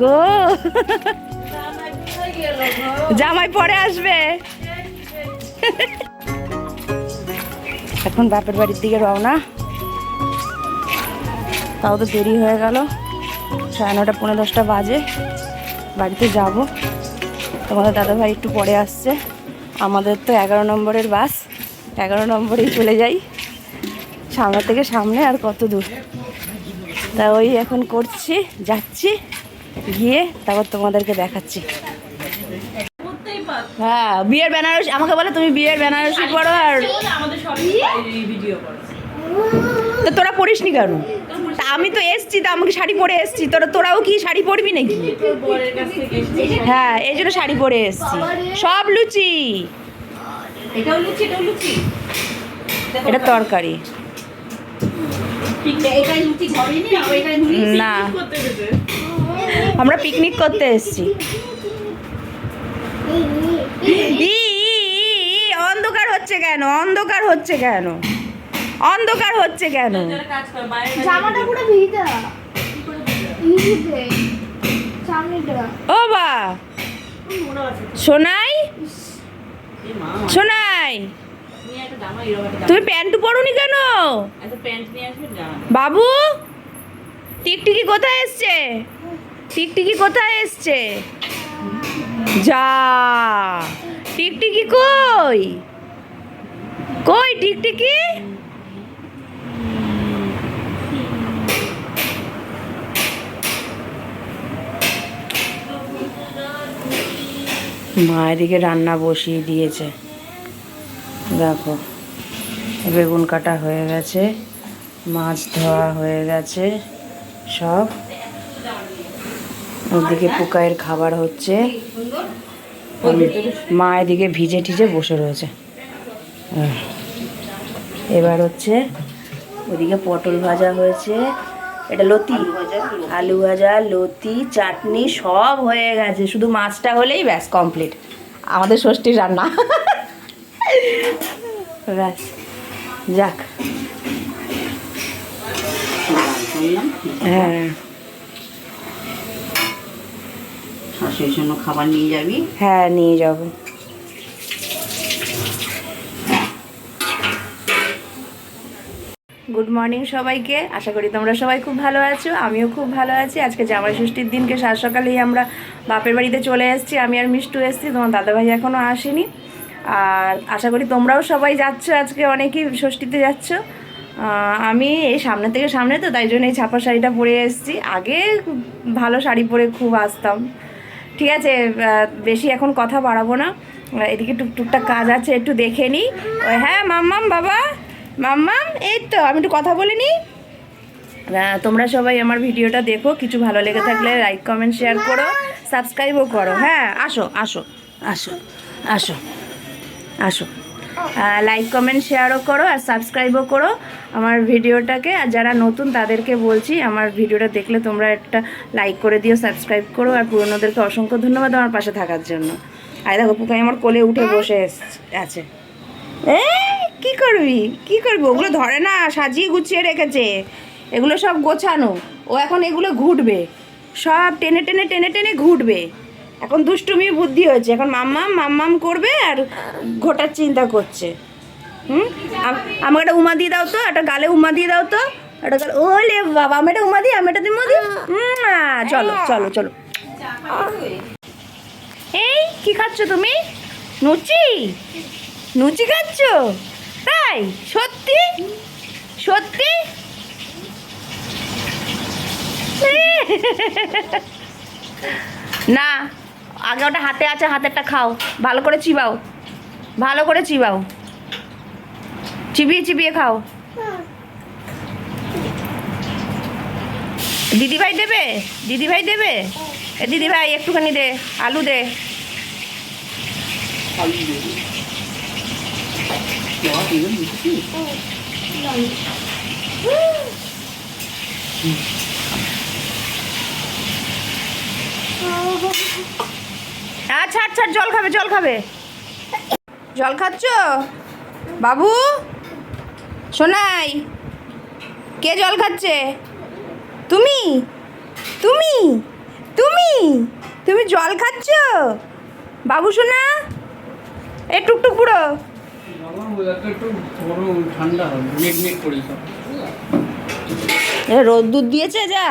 গো জামাই পরে আসবে। এখন বাপের বাড়ির দিকে রওনা। তাও তো দেরি হয়ে গেল। সাড়ে নটা পনেরো দশটা বাজে। বাড়িতে যাব। তোমাদের দাদাভাই একটু পরে আসছে। আমাদের তো এগারো নম্বরের বাস। এগারো নম্বরেই চলে যাই। সামনে থেকে সামনে আর কত দূর। তা ওই এখন করছি, যাচ্ছি। গিয়ে তারপর তোমাদেরকে দেখাচ্ছি। হ্যাঁ বিয়ের বেনারসি আমাকে বলে তুমি বিয়ের বেনারসি পড়ো আর তো তোরা পড়িস নি কেন? তা আমি তো এসছি তো আমাকে শাড়ি পরে এসছি। তোরা তোরাও কি শাড়ি পরবি নাকি। হ্যাঁ এই জন্য শাড়ি পরে এসছি। সব লুচি। এটা তরকারি। না, আমরা পিকনিক করতে এসছি। অন্ধকার হচ্ছে কেন? অন্ধকার হচ্ছে কেন? অন্ধকার হচ্ছে কেন? জামাটা পুরো ভিজা। ও বা। সোনাই? সোনাই? তুমি প্যান্ট পরোনি কেন? একটা প্যান্ট নিয়ে আসবে জামা। বাবু টিকটিকি কোথায় এসছে? টিকটিকি কোথায় এসছে? যা। টিকটিকি কই? কই টিকটিকি? মা এদিকে রান্না বসিয়ে দিয়েছে। দেখো, বেগুন কাটা হয়ে গেছে, মাছ ধোয়া হয়ে গেছে, সব ওদিকে পোকায়ের খাবার হচ্ছে। মা এদিকে ভিজে টিজে বসে রয়েছে। এবার হচ্ছে ওদিকে পটল ভাজা হয়েছে। এটা লতি, আলু ভাজা, লতি, চাটনি সব হয়ে গেছে। শুধু মাছটা হলেই ব্যাস কমপ্লিট আমাদের ষষ্ঠীর রান্না। ব্যাস, যাক। হ্যাঁ। শাশুড়ির জন্য খাবার নিয়ে যাবি? হ্যাঁ নিয়ে যাব। গুড মর্নিং সবাইকে। আশা করি তোমরা সবাই খুব ভালো আছো আমিও খুব ভালো আছি। আজকে জামাই ষষ্ঠীর দিনকে সাত সকালেই আমরা বাপের বাড়িতে চলে এসেছি। আমি আর মিষ্টু এসেছি তোমার দাদাভাই এখনও আসেনি। আর আশা করি তোমরাও সবাই যাচ্ছ আজকে অনেকেই ষষ্ঠীতে যাচ্ছ। আমি এই সামনে থেকে সামনে তো তাই জন্য এই ছাপা শাড়িটা পরে এসেছি। আগে ভালো শাড়ি পরে খুব আসতাম। ঠিক আছে বেশি এখন কথা বাড়াবো না। এদিকে টুকটুকটা কাজ আছে, একটু দেখে নিই হ্যাঁ মাম্মাম, বাবা। মাম্মাম, এই তো, আমি একটু কথা বলে নিই তোমরা সবাই আমার ভিডিওটা দেখো, কিছু ভালো লেগে থাকলে লাইক কমেন্ট শেয়ার করো সাবস্ক্রাইবও করো। হ্যাঁ আসো আসো আসো আসো আসো। লাইক কমেন্ট শেয়ারও করো আর সাবস্ক্রাইবও করো আমার ভিডিওটাকে। আর যারা নতুন, তাদেরকে বলছি, আমার ভিডিওটা দেখলে তোমরা একটা লাইক করে দিও সাবস্ক্রাইব করো। আর পুরনোদেরকে অসংখ্য ধন্যবাদ আমার পাশে থাকার জন্য। আর দেখো পুকাই আমার কোলে উঠে বসে আছে। এই, কি করবি? কি করবি? ওগুলো ধরে না, সাজিয়ে গুছিয়ে রেখেছে। এগুলো সব গোছানো। ও এখন এগুলো ঘুটবে। সব টেনে টেনে টেনে টেনে ঘুটবে। এখন দুষ্টুমি বুদ্ধি হয়েছে। এখন মাম্মাম মাম্মাম করবে আর ঘোটার চিন্তা করছে। হুম? আমাকে একটা উমা দিয়ে দাও তো, একটা গালে উমা দিয়ে দাও তো। একটা গালে ওলে বাবা, আমি একটা উমা দিই, আমি একটা উমা দিই। চলো চলো চলো। এই, কি খাচ্ছ তুমি? লুচি লুচি খাচ্ছ? তাই? সত্যি? সত্যি? না আগে ওটা হাতে আছে, হাতেরটা খাও। ভালো করে চিবাও। ভালো করে চিবাও। চিবিয়ে চিবিয়ে খাও। দিদিভাই দেবে? দিদিভাই দেবে? দিদিভাই, একটুখানি দে। আলু দে। আচ্ছা আচ্ছা জল খাবে জল খাবে। জল খাচ্ছ? বাবু? শোনাই কে জল খাচ্ছে? তুমি? তুমি? তুমি? তুমি জল খাচ্ছ? বাবু, সোনা? এ টুকটুক পুরো। রোদ্দুর দিয়েছে যা।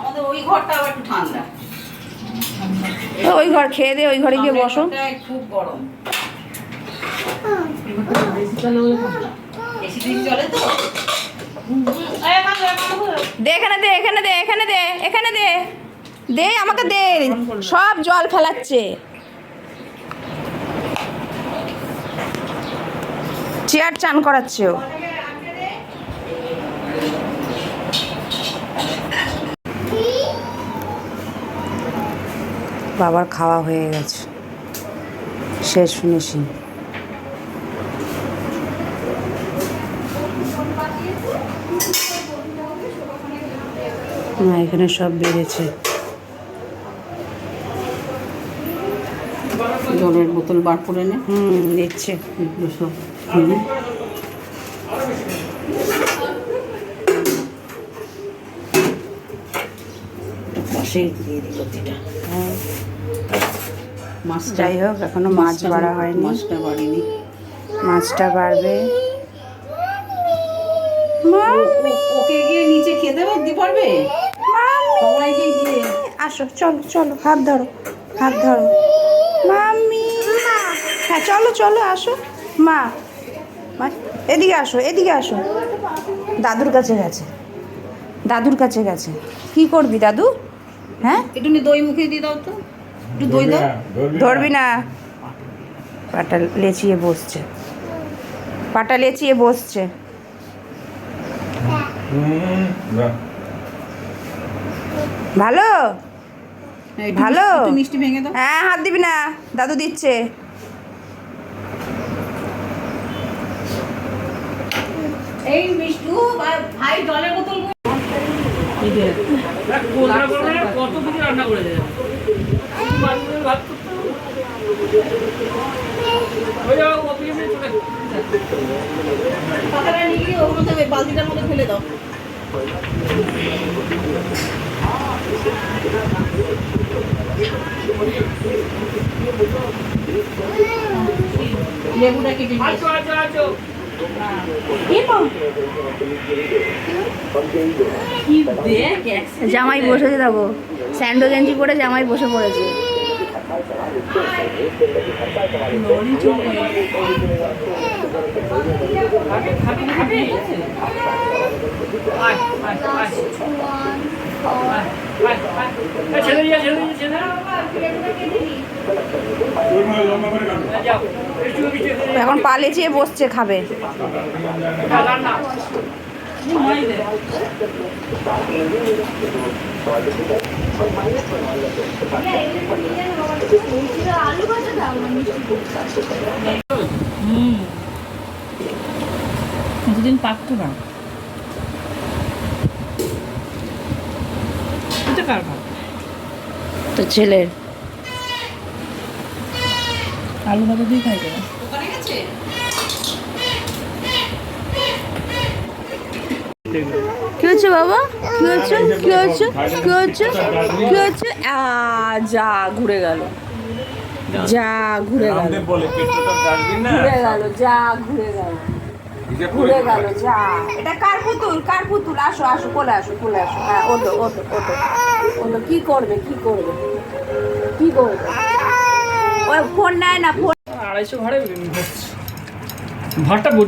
আমাদের ওই ঘরটা আবার ঠান্ডা। ওই ঘর খেয়ে দে ওই ঘরে গিয়ে বসো। খুব গরম। এসি দিন চলে তো? দে এখানে দে এখানে দে এখানে দে এখানে দে। দে আমাকে দে। সব জল ফেলাচ্ছে। চেয়ার চান করাচ্ছে ও। বাবার খাওয়া হয়ে গেছে। শেষ শুনেছি না এখানে সব বেড়েছে। জলের বোতল বার করে নে। হুম দিচ্ছে। এগুলো সব কিনে পাশে দিয়ে দিই লতিটা মাছটা যাই হোক এখনও মাছ বাড়া হয়নি। মাছটা বাড়িনি। মাছটা বাড়বে। ওকে গিয়ে নিচে খেতে পারবে? সবাইকে গিয়ে। আসো চলো চলো হাত ধরো হাত ধরো। মাম্মি! হ্যাঁ চলো চলো আসো। মা মা এদিকে আসো এদিকে আসো। দাদুর কাছে গেছে। দাদুর কাছে গেছে। কি করবি দাদু? হ্যাঁ? একটু দই মুখে দিয়ে দাও তো। একটু দই দাও ধরবি না পাটা লেচিয়ে বসছে। পাটা লেচিয়ে বসছে। ভালো? ভালো? মিষ্টি- ভেঙে দাও। হ্যাঁ হাত দিবি না। দাদু দিচ্ছে। এই মিষ্টু ভাই জলের বোতল কত কিছু রান্না করে দেয় ভাত বালতিটার মধ্যে ফেলে দাও লেবুটা কেটে আচ্ছা, আচ্ছা, আচ্ছা। জামাই বসেছে দেখো। স্যান্ডো গেঞ্জি পরে জামাই বসে পড়েছে? আয়, আয়, আয়, এখন পা লেচিয়ে বসছে খাবে নাও, রান্না। আলু ভাজা দাও না মিষ্টি কতদিন পাকতো না এটা কার ভাত তো ছেলের। আলু ভাজা দিয়ে খাই কি হচ্ছে বাবা? কি হচ্ছে? কি হচ্ছে? কি হচ্ছে? কি হচ্ছে? যা ঘুরে গেল। যা ঘুরে গেল। রামদেব বলে পেট্রোটা ডাকবি না। ঘুরে গেল যা ঘুরে গেল। করে গেল যা। এটা কার পুতুল কার পুতুল আসো আসো কোলে আসো কোলে আসো। হ্যাঁ ওটো ওটো ওটো ওটো কি করবে কি করবে? কি করবে ওই ফোন নেয় না ফোন আড়াইশো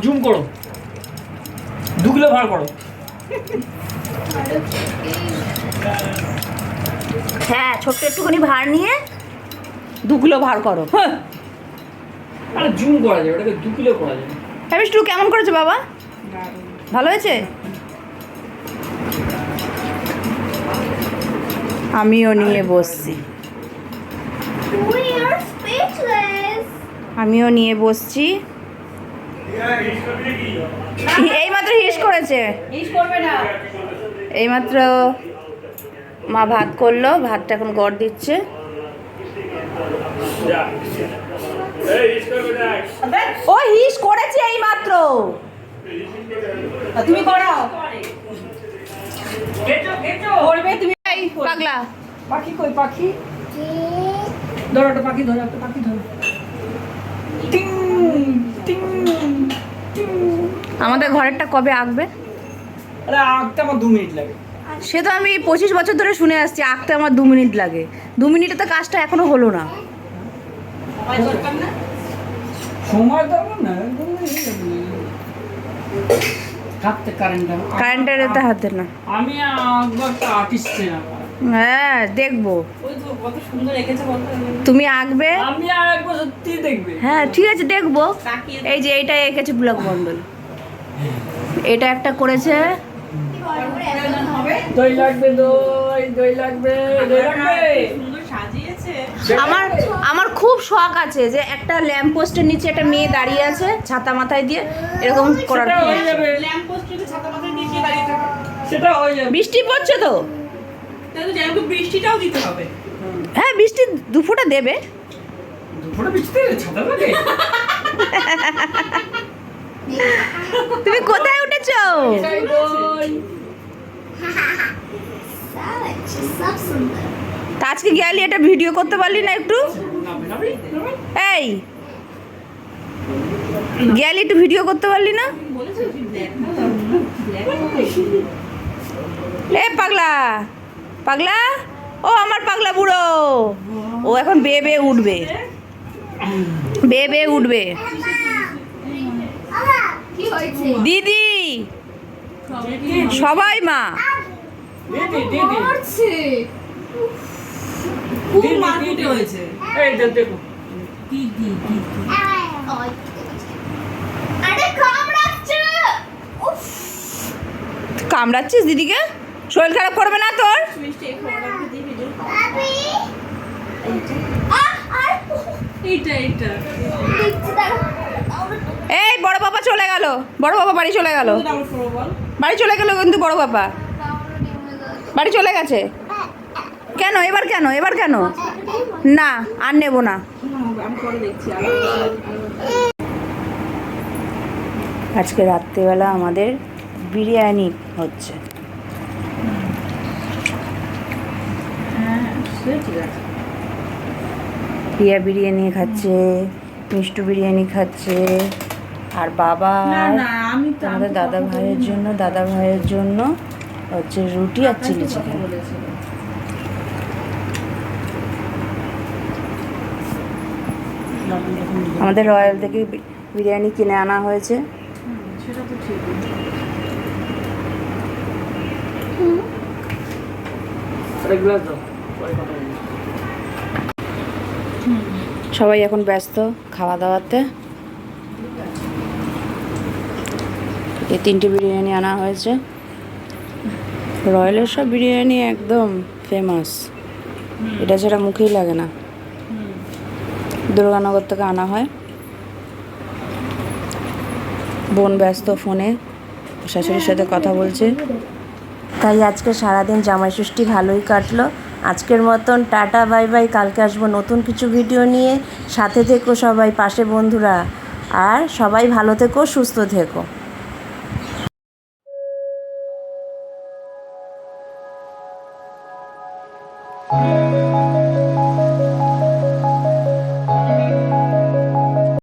জুম করো। দু কিলো ভাড় করো। হ্যাঁ ছোট্ট একটুখানি ভার নিয়ে দু কিলো ভার করো। হ্যাঁ। আরে জুম করা যায় ওটাকে দু কিলো করা যায়। হ্যাঁ মিষ্টু কেমন করেছ বাবা? ভালো হয়েছে? আমিও নিয়ে বসছি. আমিও নিয়ে বসছি। এই মাত্র হিস করেছে এইমাত্র মা ভাত করল ভাতটা এখন গড় দিচ্ছে। ও হিস করেছে এই মাত্র তুমি করাও। করবে তুমি। পাগলা। পাখি কই পাখি? ধরো একটা পাখি ধরো একটা পাখি ধরো। টিং টিং টিং। আমাদের ঘরেরটা কবে আঁকবে? আরে আঁকতে আমার দু মিনিট লাগে। সে তো আমি পঁচিশ বছর ধরে শুনে আসছি আঁকতে আমার দু মিনিট লাগে। দু মিনিটে তো কাজটা এখনও হলো না? সময় দরকার না না থাকতে হাতে আমি আর্টিস্ট হ্যাঁ দেখব। তুমি আঁকবে? আমি আঁকবো সত্যি দেখবে। হ্যাঁ ঠিক আছে দেখব। এই যে এইটা এঁকেছে ব্লক মন্ডল এটা একটা করেছে। দই লাগবে দই দই লাগবে দই লাগবে। আমার আমার খুব শখ আছে যে একটা ল্যাম্প পোস্টের নিচে একটা মেয়ে দাঁড়িয়ে আছে ছাতা মাথায় দিয়ে এরকম করার বৃষ্টি পড়ছে তো। বৃষ্টিটাও দিতে হবে। হ্যাঁ বৃষ্টি দুফোটা দেবে। তুমি কোথায় উঠেছ? সব সুন্দর তা আজকে গেলি এটা ভিডিও করতে পারলি না একটু। এই। গেলি একটু ভিডিও করতে পারলি না? এ পাগলা পাগলা? ও আমার পাগলা বুড়ো। ও এখন বে বে উঠবে। বে বে উঠবে। দিদি সবাই মা। দিদি দিদি করছে খুব মারকুটে হয়েছে। এই দেখো কি কি কি আরে কামড়াচ্ছে! উফ! কামড়াচ্ছিস দিদিকে? শরীর খারাপ করবে না তোর? এই বড় বাবা চলে গেল। বড় বাবা বাড়ি চলে গেল। বাড়ি চলে গেল কিন্তু বড় বাবা। বাড়ি চলে গেছে। কেন? এবার কেন? এবার কেন? না আর নেব না। আজকে রাত্রিবেলা আমাদের বিরিয়ানি হচ্ছে। প্রিয়া বিরিয়ানি খাচ্ছে মিষ্টু বিরিয়ানি খাচ্ছে আর বাবা আমাদের দাদা ভাইয়ের জন্য দাদা ভাইয়ের জন্য হচ্ছে রুটি আর চিলি চিকেন আমাদের রয়্যাল থেকে বিরিয়ানি কিনে আনা হয়েছে। সেটা তো ঠিক। সবাই এখন ব্যস্ত খাওয়া দাওয়াতে এই তিনটে বিরিয়ানি আনা হয়েছে। রয়্যালের সব বিরিয়ানি একদম ফেমাস এটা ছাড়া মুখেই লাগে না। দুর্গানগর থেকে আনা হয়। বোন ব্যস্ত ফোনে, শাশুড়ির সাথে কথা বলছে। তাই আজকে সারাদিন জামাই ষষ্ঠী ভালোই কাটলো। আজকের মতন টাটা, বাই বাই। কালকে আসব নতুন কিছু ভিডিও নিয়ে। সাথে থেকো সবাই, পাশে বন্ধুরা। আর সবাই ভালো থেকো, সুস্থ থেকো।